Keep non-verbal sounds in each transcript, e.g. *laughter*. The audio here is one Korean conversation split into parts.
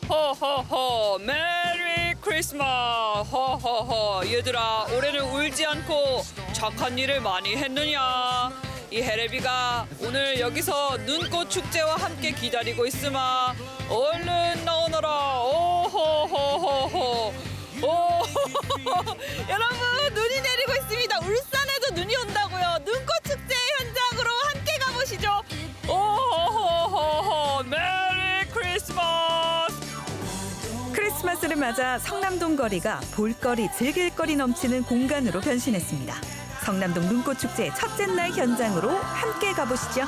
호호호호. 메리 크리스마스. 호호호. 얘들아 올해는 울지 않고 착한 일을 많이 했느냐? 이 헤레비가 오늘 여기서 눈꽃 축제와 함께 기다리고 있으마 크리스마스를 맞아 성남동 거리가 볼거리, 즐길거리 넘치는 공간으로 변신했습니다. 성남동 눈꽃 축제 첫째 날 현장으로 함께 가보시죠.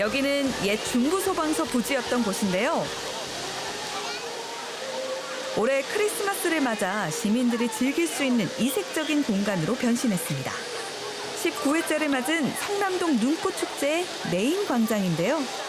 여기는 옛 중부소방서 부지였던 곳인데요. 올해 크리스마스를 맞아 시민들이 즐길 수 있는 이색적인 공간으로 변신했습니다. 19회째를 맞은 성남동 눈꽃 축제의 메인 광장인데요.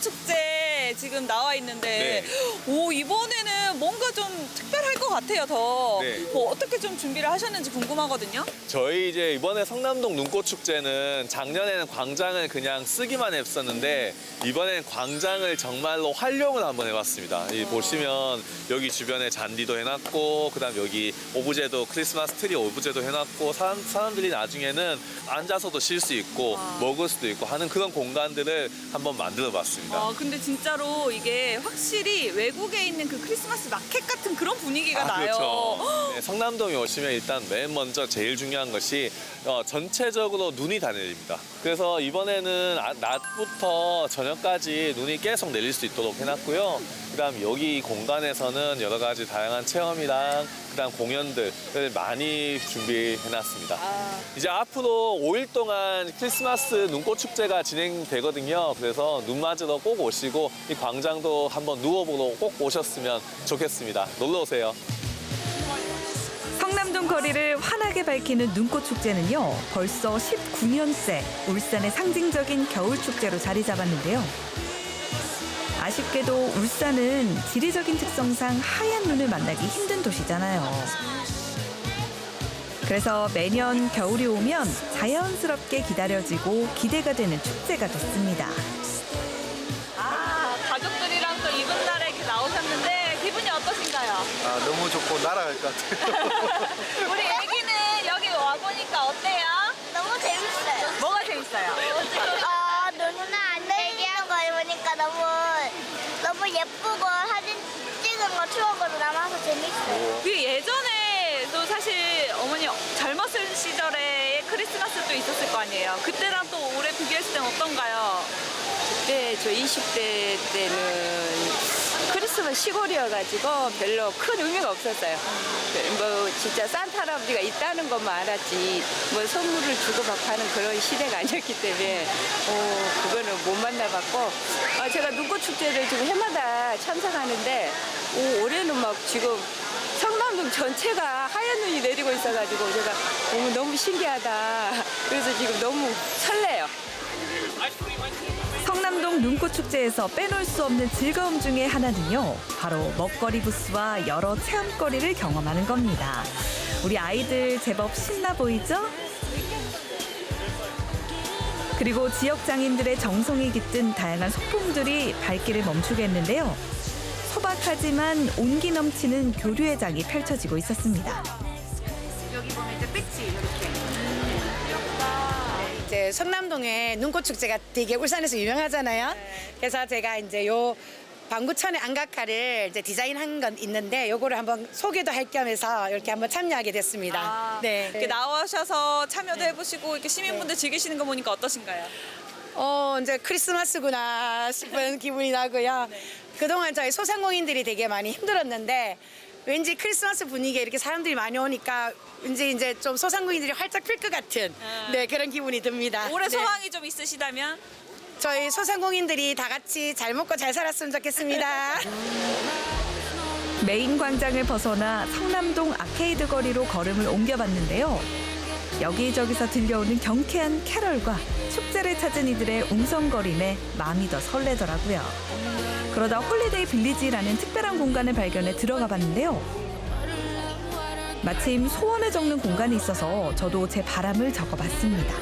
성남 지금 나와 있는데 네. 오 이번에는 뭔가 좀 특별할 것 같아요. 더 네. 뭐 어떻게 좀 준비를 하셨는지 궁금하거든요. 저희 이제 이번에 성남동 눈꽃 축제는 작년에는 광장을 그냥 쓰기만 했었는데 이번엔 광장을 정말로 활용을 한번 해봤습니다. 이 보시면 여기 주변에 잔디도 해놨고 그다음 여기 오브제도 크리스마스 트리 오브제도 해놨고 사람, 사람들이 나중에는 앉아서도 쉴 수 있고 와. 먹을 수도 있고 하는 그런 공간들을 한번 만들어봤습니다. 어, 근데 진짜 로 이게 확실히 외국에 있는 그 크리스마스 마켓 같은 그런 분위기가 나요. 그렇죠. 네, 성남동에 오시면 일단 맨 먼저 제일 중요한 것이 어, 전체적으로 눈이 다 내립니다. 그래서 이번에는 아- 낮부터 저녁까지 눈이 계속 내릴 수 있도록 해놨고요. 그다음 여기 공간에서는 여러 가지 다양한 체험이랑 그다음 공연들을 많이 준비해놨습니다. 아, 이제 앞으로 5일 동안 크리스마스 눈꽃 축제가 진행되거든요. 그래서 눈 맞으러 꼭 오시고 이 광장도 한번 누워보러 꼭 오셨으면 좋겠습니다. 놀러 오세요. 성남동 거리를 환하게 밝히는 눈꽃 축제는요 벌써 19년째 울산의 상징적인 겨울 축제로 자리 잡았는데요. 아쉽게도 울산은 지리적인 특성상 하얀 눈을 만나기 힘든 도시잖아요. 그래서 매년 겨울이 오면 자연스럽게 기다려지고 기대가 되는 축제가 됐습니다. 아, 가족들이랑 또 이번 날에 이렇게 나오셨는데 기분이 어떠신가요? 아, 너무 좋고 날아갈 것 같아요. *laughs* 우리 애기는 여기 와 보니까 어때요? 너무 재밌어요. 뭐가 재밌어요? 어, 누나 안내기한 거 보니까 너무 너무 예쁘고 사진 찍은 거 추억으로 남아서 재밌어요. 그 예전에도 사실 어머니 젊었을 시절에 크리스마스도 있었을 거 아니에요. 그때랑 또 올해 비교했을 땐 어떤가요? 그때 저 20대 때는 크리스마스 시골이어가지고 별로 큰 의미가 없었어요. 뭐 진짜 산타 할아버지가 있다는 것만 알았지 뭐 선물을 주고받고 하는 그런 시대가 아니었기 때문에 어, 그거는 못 만나봤고 아, 제가 눈꽃 축제를 지금 해마다 참석하는데 오, 올해는 막 지금 성남동 전체가 하얀 눈이 내리고 있어가지고 제가 오, 너무 신기하다. 그래서 지금 너무 설레요. 성남동 눈꽃 축제에서 빼놓을 수 없는 즐거움 중에 하나는요. 바로 먹거리 부스와 여러 체험거리를 경험하는 겁니다. 우리 아이들 제법 신나 보이죠? 그리고 지역 장인들의 정성이 깃든 다양한 소품들이 발길을 멈추게 했는데요. 소박하지만 온기 넘치는 교류의 장이 펼쳐지고 있었습니다. 이제 성남동에 눈꽃 축제가 되게 울산에서 유명하잖아요. 그래서 제가 이제 요 방구천의 안각화를 이제 디자인한 건 있는데 요거를 한번 소개도 할 겸해서 이렇게 한번 참여하게 됐습니다. 아, 네. 이렇게 나오셔서 참여도 해보시고 이렇게 시민분들 즐기시는 거 보니까 어떠신가요? 어, 이제 크리스마스구나 싶은 *laughs* 기분이 나고요. 그동안 저희 소상공인들이 되게 많이 힘들었는데 왠지 크리스마스 분위기에 이렇게 사람들이 많이 오니까 왠지 이제 좀 소상공인들이 활짝 필 것 같은 아. 네, 그런 기분이 듭니다. 올해 네. 소망이 좀 있으시다면? 저희 소상공인들이 다 같이 잘 먹고 잘 살았으면 좋겠습니다. *laughs* 메인 광장을 벗어나 성남동 아케이드 거리로 걸음을 옮겨봤는데요. 여기저기서 들려오는 경쾌한 캐럴과 축제를 찾은 이들의 웅성거림에 마음이 더 설레더라고요. 그러다 홀리데이 빌리지라는 특별한 공간을 발견해 들어가 봤는데요. 마침 소원을 적는 공간이 있어서 저도 제 바람을 적어봤습니다.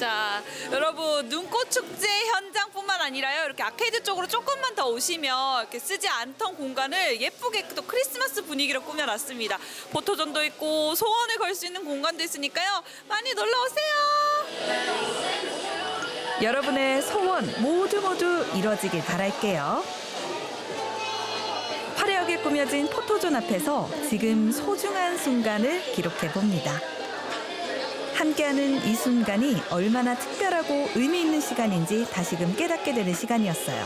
자, 여러분 눈꽃 축제 현장 뿐만 아니라요. 이렇게 아케이드 쪽으로 조금만 더 오시면 이렇게 쓰지 않던 공간을 예쁘게 또 크리스마스 분위기로 꾸며놨습니다. 포토존도 있고 소원을 걸 수 있는 공간도 있으니까요. 많이 놀러 오세요. 여러분의 소원 모두 모두 이뤄지길 바랄게요. 화려하게 꾸며진 포토존 앞에서 지금 소중한 순간을 기록해 봅니다. 함께하는 이 순간이 얼마나 특별하고 의미 있는 시간인지 다시금 깨닫게 되는 시간이었어요.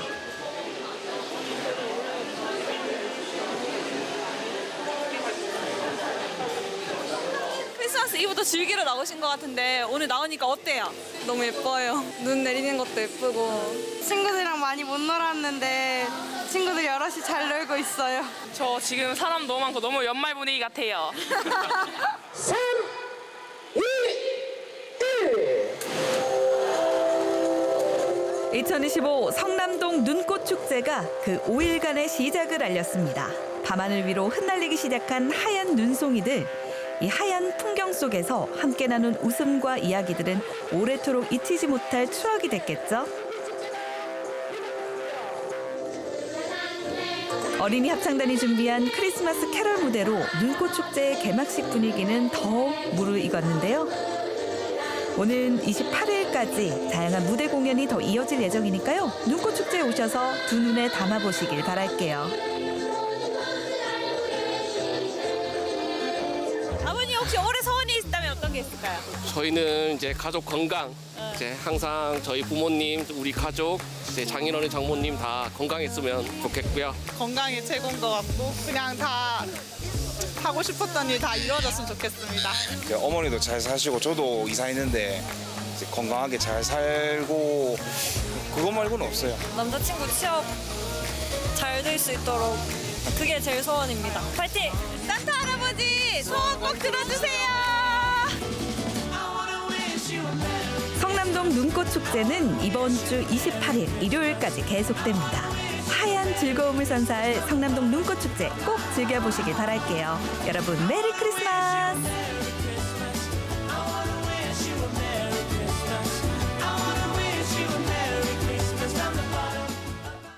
크리스마스 이브도 즐기러 나오신 것 같은데 오늘 나오니까 어때요? 너무 예뻐요. 눈 내리는 것도 예쁘고. 친구들이랑 많이 못 놀았는데 친구들 여럿이 잘 놀고 있어요. 저 지금 사람 너무 많고 너무 연말 분위기 같아요. *laughs* 2025 성남동 눈꽃 축제가 그 5일간의 시작을 알렸습니다. 밤하늘 위로 흩날리기 시작한 하얀 눈송이들. 이 하얀 풍경 속에서 함께 나눈 웃음과 이야기들은 오래도록 잊히지 못할 추억이 됐겠죠. 어린이 합창단이 준비한 크리스마스 캐럴 무대로 눈꽃 축제의 개막식 분위기는 더욱 무르익었는데요. 오는 28일까지 다양한 무대 공연이 더 이어질 예정이니까요. 눈꽃 축제에 오셔서 두 눈에 담아보시길 바랄게요. 아버님 혹시 올해 소원이 있다면 어떤 게 있을까요? 저희는 이제 가족 건강, 이제 항상 저희 부모님, 우리 가족, 이제 장인어른, 장모님 다 건강했으면 좋겠고요. 건강이 최고인 것 같고 그냥 다 하고 싶었던 일 다 이루어졌으면 좋겠습니다. 이제 어머니도 잘 사시고 저도 이사했는데 이제 건강하게 잘 살고 그거 말고는 없어요. 남자친구 취업 잘 될 수 있도록 그게 제일 소원입니다. 파이팅! 산타 할아버지 소원 꼭 들어주세요. 성남동 눈꽃 축제는 이번 주 28일 일요일까지 계속됩니다. 하얀 즐거움을 선사할 성남동 눈꽃 축제 꼭 즐겨보시길 바랄게요. 여러분 메리 크리스마스!